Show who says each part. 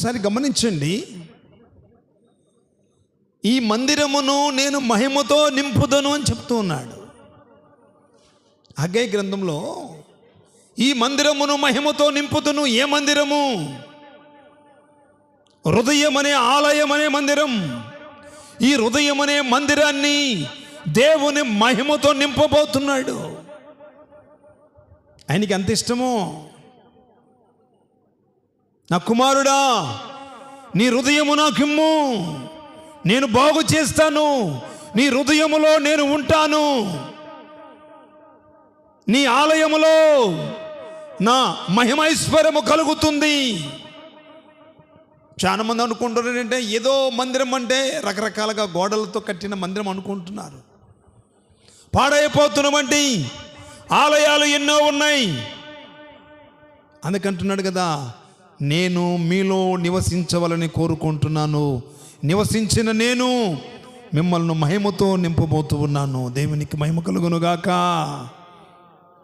Speaker 1: ఒకసారి గమనించండి. ఈ మందిరమును నేను మహిమతో నింపుదను అని చెప్తూ ఉన్నాడు. అగే గ్రంథంలో ఈ మందిరమును మహిమతో నింపుతును ఏ మందిరము? హృదయం అనే ఆలయం అనే మందిరం. ఈ హృదయం అనే మందిరాన్ని దేవుని మహిమతో నింపబోతున్నాడు. ఆయనకి ఎంత ఇష్టమో? నా కుమారుడా నీ హృదయము నాకిమ్ము. నేను బాగు చేస్తాను. నీ హృదయములో నేను ఉంటాను. నీ ఆలయములో నా మహిమైశ్వర్యము కలుగుతుంది. చాలా మంది అనుకుంటున్నారు ఏంటంటే ఏదో మందిరం అంటే రకరకాలుగా గోడలతో కట్టిన మందిరం అనుకుంటున్నారు. పాడైపోతున్నామంటే ఆలయాలు ఎన్నో ఉన్నాయి. అందుకంటున్నాడు కదా నేను మీలో నివసించవాలని కోరుకుంటున్నాను. నివసించిన నేను మిమ్మల్ని మహిమతో నింపబోతూ ఉన్నాను. దేవునికి మహిమ కలుగునుగాక.